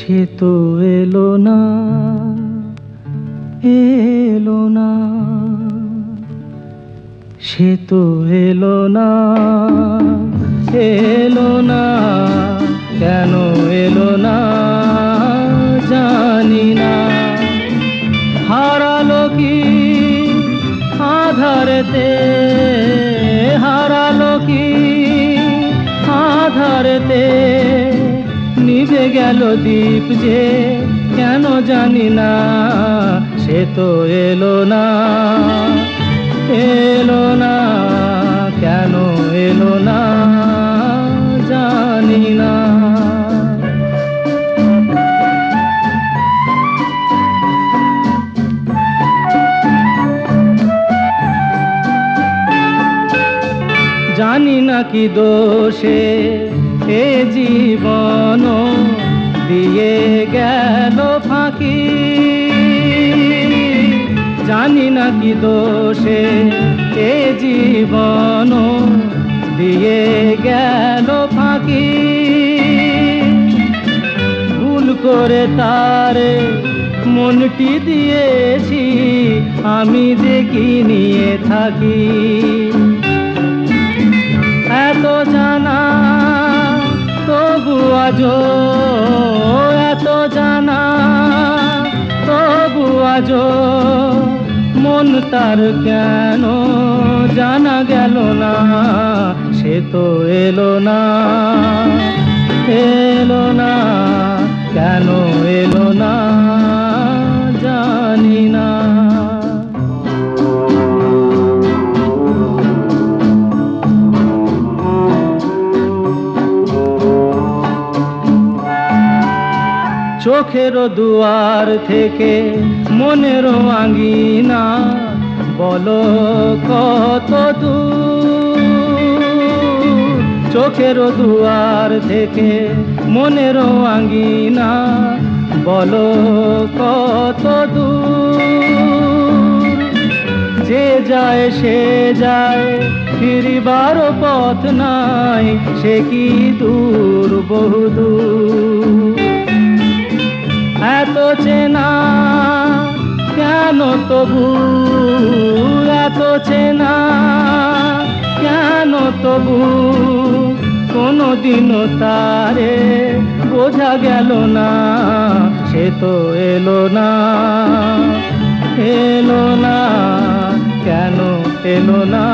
সে তো এলো না এলো না। সে তো এলো না এলো না, কেন এলো না জানি না। হারালো কি আধারেতে, হারালো নিভে গেল দীপ যে, কেন জানি না, সে তো এলো না। এলো না, কেন এলো না, জানি না। জানি না কি দোষে এ জীবন দিয়ে গেল ফাঁকি। জানি না কি দোষে এ জীবন দিয়ে গেল ফাঁকি। ভুল করে তারে মনটি দিয়েছি, আমি দেখি নিয়ে থাকি। আজ এত জানা, তবু আজো মন তার কেন জানা গেল না? সে তো এলো না, এলো চোখের দুয়ার থেকে মনের আঙ্গিনা বলো কত দূর? চোখের দুয়ার থেকে মনের আঙ্গিনা বলো কত দূর? যে যায়, সে যায়, ফিরিবার পথ নাই, সে কি দূর, বহুদূর? এত চেনা, কেন তবু এত চেনা, কেন তবু কোনো দিনও তারে বোঝা গেল না, সে তো এলো না এলো না, কেন এলো না?